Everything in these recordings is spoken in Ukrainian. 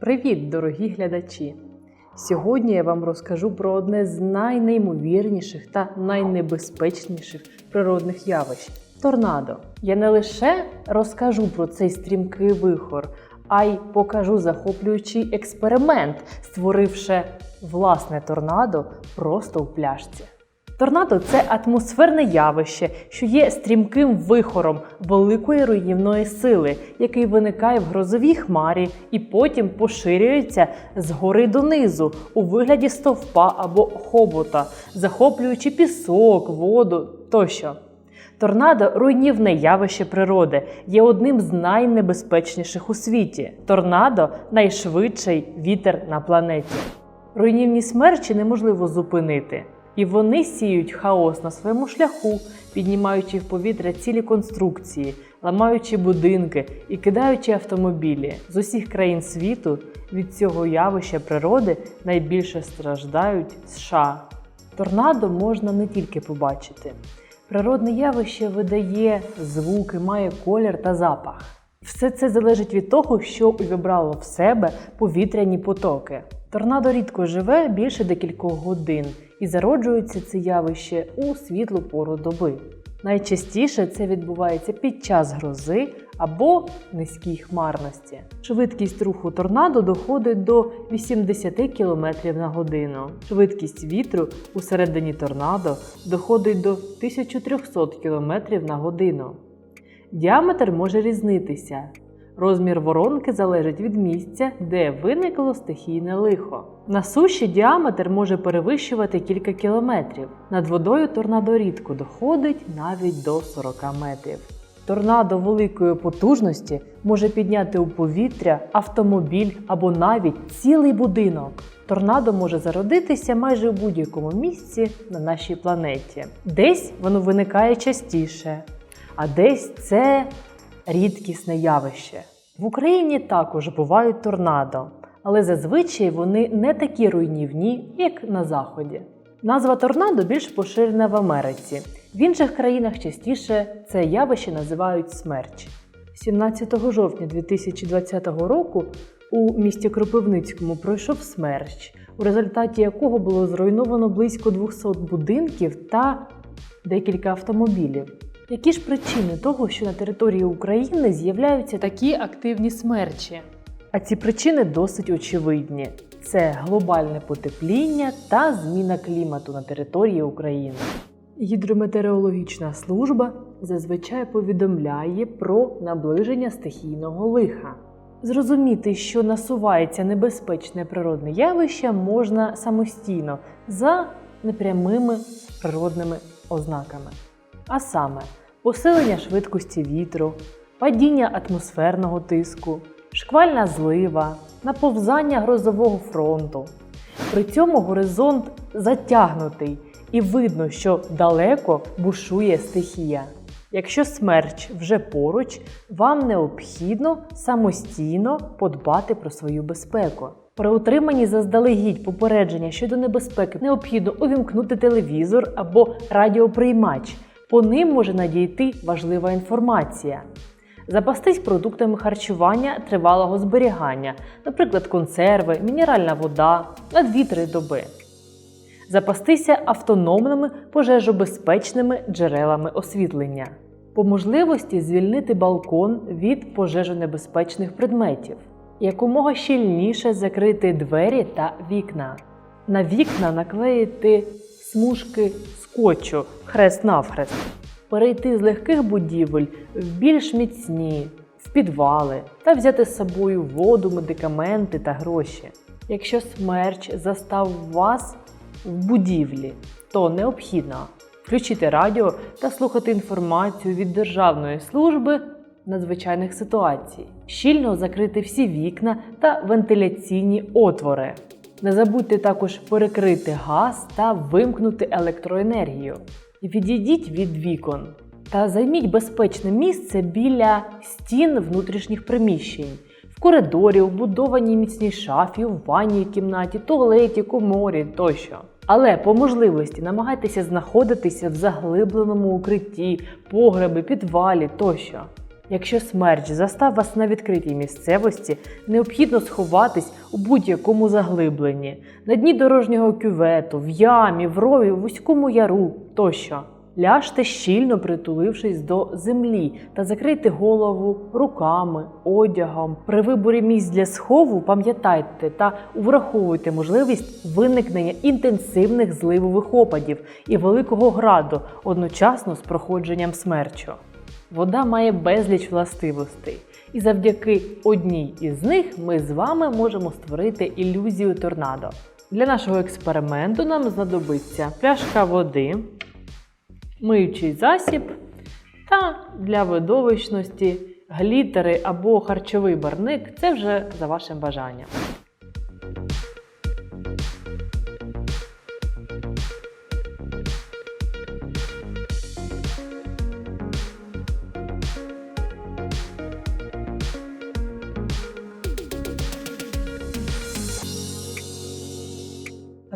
Привіт, дорогі глядачі! Сьогодні я вам розкажу про одне з найнеймовірніших та найнебезпечніших природних явищ торнадо. Я не лише розкажу про цей стрімкий вихор, а й покажу захоплюючий експеримент, створивши власне торнадо просто у пляшці. Торнадо це атмосферне явище, що є стрімким вихором великої руйнівної сили, який виникає в грозовій хмарі і потім поширюється згори донизу у вигляді стовпа або хобота, захоплюючи пісок, воду тощо. Торнадо руйнівне явище природи, є одним з найнебезпечніших у світі. Торнадо найшвидший вітер на планеті. Руйнівні смерчі неможливо зупинити, і вони сіють хаос на своєму шляху, піднімаючи в повітря цілі конструкції, ламаючи будинки і кидаючи автомобілі з усіх країн світу. Від цього явища природи найбільше страждають США. Торнадо можна не тільки побачити. Природне явище видає звуки, має колір та запах. Все це залежить від того, що увібрало в себе повітряні потоки. Торнадо рідко живе більше декількох годин і зароджується це явище у світлу пору доби. Найчастіше це відбувається під час грози або низькій хмарності. Швидкість руху торнадо доходить до 80 км на годину. Швидкість вітру у середині торнадо доходить до 1300 км на годину. Діаметр може різнитися. Розмір воронки залежить від місця, де виникло стихійне лихо. На суші діаметр може перевищувати кілька кілометрів. Над водою торнадо рідко доходить навіть до 40 метрів. Торнадо великої потужності може підняти у повітря автомобіль або навіть цілий будинок. Торнадо може зародитися майже у будь-якому місці на нашій планеті. Десь воно виникає частіше, а десь це рідкісне явище. В Україні також бувають торнадо, але зазвичай вони не такі руйнівні, як на Заході. Назва торнадо більш поширена в Америці. В інших країнах частіше це явище називають смерч. 17 жовтня 2020 року у місті Кропивницькому пройшов смерч, у результаті якого було зруйновано близько 200 будинків та декілька автомобілів. Які ж причини того, що на території України з'являються такі активні смерчі? А ці причини досить очевидні: це глобальне потепління та зміна клімату на території України. Гідрометеорологічна служба зазвичай повідомляє про наближення стихійного лиха. Зрозуміти, що насувається небезпечне природне явище, можна самостійно за непрямими природними ознаками а саме посилення швидкості вітру, падіння атмосферного тиску, шквальна злива, наповзання грозового фронту. При цьому горизонт затягнутий і видно, що далеко бушує стихія. Якщо смерч вже поруч, вам необхідно самостійно подбати про свою безпеку. При утриманні заздалегідь попередження щодо небезпеки необхідно увімкнути телевізор або радіоприймач, по ним може надійти важлива інформація. Запастись продуктами харчування тривалого зберігання, наприклад, консерви, мінеральна вода на 2-3 доби. Запастися автономними пожежобезпечними джерелами освітлення. По можливості звільнити балкон від пожежонебезпечних предметів. Якомога щільніше закрити двері та вікна. На вікна наклеїти смужки скотчу хрест навхрест, перейти з легких будівель в більш міцні, в підвали та взяти з собою воду, медикаменти та гроші. Якщо смерч застав вас в будівлі, то необхідно включити радіо та слухати інформацію від Державної служби надзвичайних ситуацій, щільно закрити всі вікна та вентиляційні отвори. Не забудьте також перекрити газ та вимкнути електроенергію. Відійдіть від вікон та займіть безпечне місце біля стін внутрішніх приміщень, в коридорі, в будованій міцній шафі, в ванній кімнаті, туалеті, коморі тощо. Але по можливості намагайтеся знаходитися в заглибленому укритті, погреби, підвалі тощо. Якщо смерч застав вас на відкритій місцевості, необхідно сховатись у будь-якому заглибленні, на дні дорожнього кювету, в ямі, в рові, в вузькому яру тощо. Ляжте щільно притулившись до землі та закрийте голову руками, одягом. При виборі місць для схову пам'ятайте та враховуйте можливість виникнення інтенсивних зливових опадів і великого граду одночасно з проходженням смерчу. Вода має безліч властивостей, і завдяки одній із них ми з вами можемо створити ілюзію торнадо. Для нашого експерименту нам знадобиться пляшка води, миючий засіб та для видовищності глітери або харчовий барник це вже за вашим бажанням.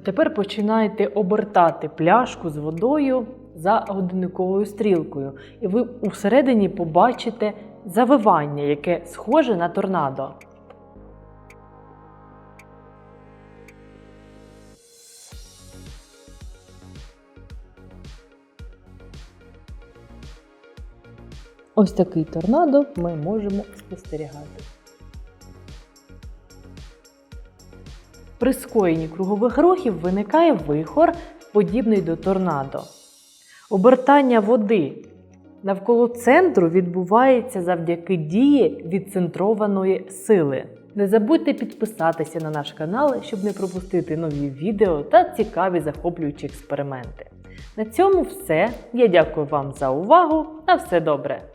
А тепер починайте обертати пляшку з водою за годинниковою стрілкою, і ви усередині побачите завивання, яке схоже на торнадо. Ось такий торнадо ми можемо спостерігати. При скоєнні кругових рухів виникає вихор, подібний до торнадо. Обертання води навколо центру відбувається завдяки дії відцентрованої сили. Не забудьте підписатися на наш канал, щоб не пропустити нові відео та цікаві захоплюючі експерименти. На цьому все. Я дякую вам за увагу. На все добре!